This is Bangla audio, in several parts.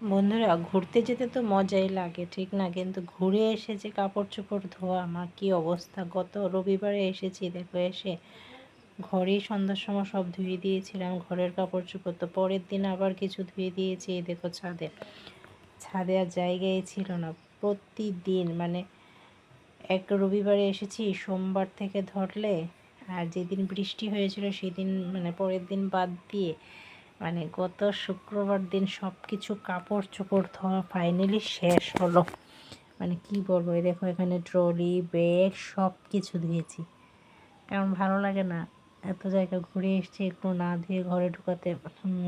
বন্ধুরা, ঘুরতে যেতে তো মজাই লাগে, ঠিক না? কিন্তু ঘুরে এসে যে কাপড় চোপড় ধোয়া, আমার কি অবস্থা? গত রবিবারে এসেছি, দেখো এসে ঘরেই সন্ধ্যার সময় সব ধুয়ে দিয়েছিলাম, ঘরের কাপড় চোপড় তো পরের দিন আবার কিছু ধুয়ে দিয়েছি দেখো ছাদে। ছাদে আর জায়গায় ছিল না, প্রতিদিন মানে এক রবিবারে এসেছি, সোমবার থেকে ধরলে, আর যেদিন বৃষ্টি হয়েছিল, সেদিন মানে পরের দিন বাদ দিয়ে মানে গত শুক্রবার দিন সব কিছু কাপড় চোপড় ধোয়া ফাইনালি শেষ হলো। মানে কি বলব, এই দেখো এখানে ট্রলি ব্যাগ সব কিছু ধুয়েছি। কারণ ভালো লাগে না? এত জায়গা ঘুরে এসছি একটু না ধুয়ে ঘরে ঢুকাতে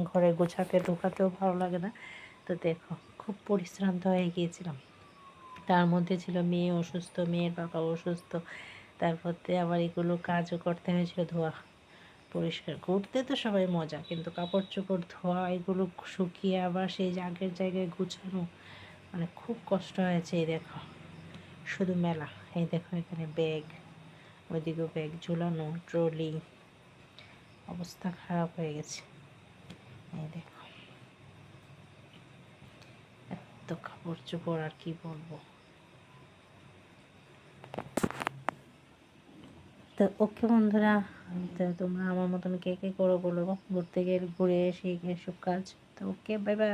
ঘরে গোছাতে, ঢুকাতেও ভালো লাগে না। তো দেখো, খুব পরিশ্রান্ত হয়ে গিয়েছিলাম। তার মধ্যে ছিল মেয়ে অসুস্থ, মেয়ের বাবা অসুস্থ। তারপর আবার এগুলো কাজও করতে হয়েছিল ধোয়া। পরিষ্কার। করতে তো সবাই মজা, কিন্তু কাপড় চোপড় ধোয়া, এগুলো শুকিয়ে আবার সেই আগের জায়গায় গুছানো মানে খুব কষ্ট হয়েছে, এই দেখো। শুধু মেলা, এই দেখো এখানে ব্যাগ ওইদিকেও ব্যাগ ঝুলানো, ট্রলি, অবস্থা খারাপ হয়ে গেছে। এই দেখো। এত কাপড় চোপড় আর কি বলব। তো ওকে বন্ধুরা তোমরা আমার মতন কে কে করো বলো? ঘুরতে গিয়ে ঘুরে এসে এসব কাজ। তো ওকে বাই বাই